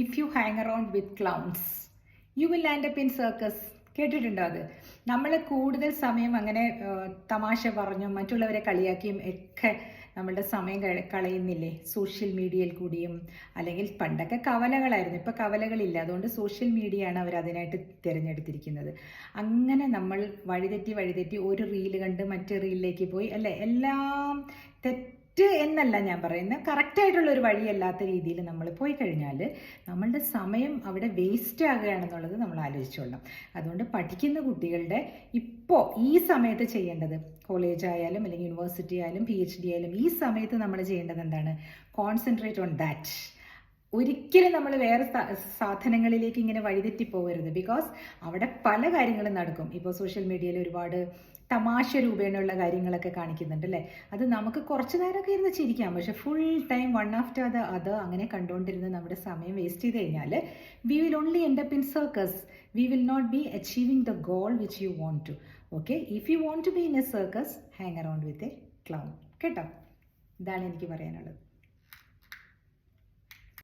If you hang around with clowns you will land up in circus കേട്ടിട്ടുണ്ടോ അത്? നമ്മൾ കൂടുതൽ സമയം അങ്ങനെ തമാശ പറഞ്ഞും മറ്റുള്ളവരെ കളിയാക്കിയും ഒക്കെ നമ്മളുടെ സമയം കളയുന്നില്ലേ? സോഷ്യൽ മീഡിയയിൽ കൂടിയും അല്ലെങ്കിൽ പണ്ടൊക്കെ കവലകളായിരുന്നു. ഇപ്പം കവലകളില്ല. അതുകൊണ്ട് സോഷ്യൽ മീഡിയയാണ് അവർ അതിനായിട്ട് തിരഞ്ഞെടുത്തിരിക്കുന്നത്. അങ്ങനെ നമ്മൾ വഴിതെറ്റി വഴിതെറ്റി ഒരു റീൽ കണ്ട് മറ്റേ റീലിലേക്ക് പോയി. അല്ലേ? എല്ലാം തെറ്റ് എന്നല്ല ഞാൻ പറയുന്നത്. കറക്റ്റ് ആയിട്ടുള്ള ഒരു വഴിയല്ലാത്ത രീതിയിൽ നമ്മൾ പോയി കഴിഞ്ഞാൽ നമ്മളുടെ സമയം അവിടെ വേസ്റ്റ് ആകുകയാണെന്നുള്ളത് നമ്മൾ ആലോചിച്ചോളണം അതുകൊണ്ട് പഠിക്കുന്ന കുട്ടികളുടെ ഇപ്പോൾ ഈ സമയത്ത് ചെയ്യേണ്ടത് കോളേജ് ആയാലും അല്ലെങ്കിൽ യൂണിവേഴ്സിറ്റി ആയാലും പി എച്ച് ഡി ആയാലും ഈ സമയത്ത് നമ്മൾ ചെയ്യേണ്ടത് എന്താണ്? കോൺസെൻട്രേറ്റ് ഓൺ ദാറ്റ് ഒരിക്കലും നമ്മൾ വേറെ സാധനങ്ങളിലേക്ക് ഇങ്ങനെ വഴിതെറ്റി പോകരുത്. ബിക്കോസ് അവിടെ പല കാര്യങ്ങളും നടക്കും. ഇപ്പോൾ സോഷ്യൽ മീഡിയയിൽ ഒരുപാട് തമാശ രൂപേണയുള്ള കാര്യങ്ങളൊക്കെ കാണിക്കുന്നുണ്ട് അല്ലേ? അത് നമുക്ക് കുറച്ച് നേരമൊക്കെ ഇരുന്ന് ചിരിക്കാം. പക്ഷെ full time one after the അത് അങ്ങനെ കണ്ടുകൊണ്ടിരുന്ന് നമ്മുടെ സമയം വേസ്റ്റ് ചെയ്ത് കഴിഞ്ഞാൽ we will only end up in circus we will not be achieving the goal which you want to okay if you want to be in a circus hang around with a clown കേട്ടോ? ഇതാണ് എനിക്ക് പറയാനുള്ളത്.